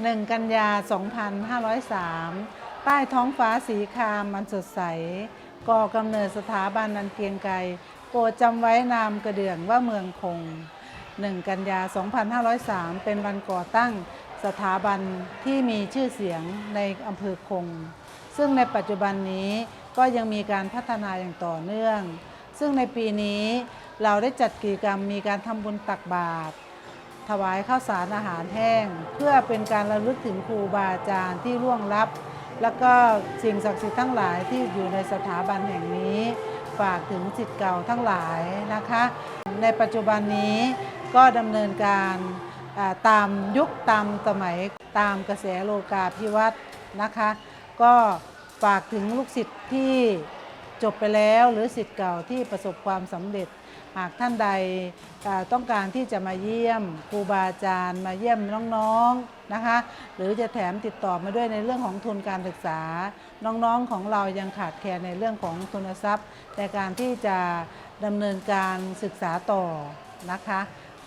1 กันยา 2503 ใต้ท้องฟ้าสีครามมันสดใส ก่อกำเนิดสถาบันนันเกียงไกรโปรดจำไว้นามกระเดื่องว่าเมืองคง 1 กันยา 2503 เป็นวันก่อตั้งสถาบันที่มีชื่อเสียงในอำเภอคง ซึ่งในปัจจุบันนี้ก็ยังมีการพัฒนาอย่างต่อเนื่อง ซึ่งในปีนี้เราได้จัดกิจกรรมมีการทำบุญตักบาตร ถวายข้าวสารอาหารแห้ง เพื่อเป็นการระลึกถึงครูบาอาจารย์ที่ล่วงลับ แล้วก็สิ่งศักดิ์สิทธิ์ทั้งหลายที่อยู่ในสถาบันแห่งนี้ ฝากถึงสิทธิ์เก่าทั้งหลายนะคะ ในปัจจุบันนี้ก็ดำเนินการตามยุคตามสมัยตามกระแสโลกาภิวัตน์นะคะ ก็ฝากถึงลูกศิษย์ที่ จบไปแล้วหรือศิษย์เก่าที่ประสบความสำเร็จ หากท่านใดต้องการที่จะมาเยี่ยมครูบาอาจารย์ มาเยี่ยมน้องๆนะคะ หรือจะแถมติดต่อมาด้วยในเรื่องของทุนการศึกษา น้องๆของเรายังขาดแคลนในเรื่องของทุนทรัพย์ในการที่จะดำเนินการศึกษาต่อนะคะ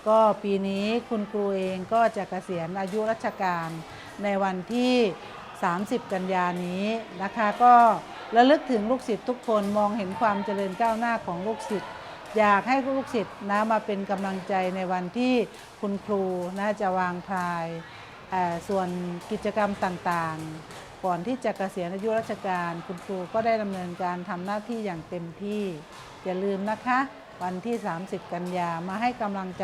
ก็ปีนี้คุณครูเองก็จะเกษียณอายุราชการในวันที่ 30 กันยานี้นะคะก็ ระลึกถึงลูกศิษย์ทุกคนมองเห็นความเจริญก้าวหน้าของลูกศิษย์อยากให้ลูกศิษย์นะมาเป็นกำลังใจในวันที่คุณครูนะจะวางพรายส่วนกิจกรรมต่างๆ ก่อนที่จะเกษียณอายุราชการ คุณครูก็ได้ดำเนินการทำหน้าที่อย่างเต็มที่ อย่าลืมนะคะ วันที่ 30 กันยามาให้กำลังใจ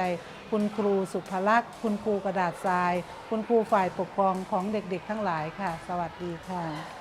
คุณครูสุภลักษณ์คุณครูกระดาษทราย คุณครูฝ่ายปกครองของเด็กๆ ทั้งหลายค่ะ สวัสดีค่ะ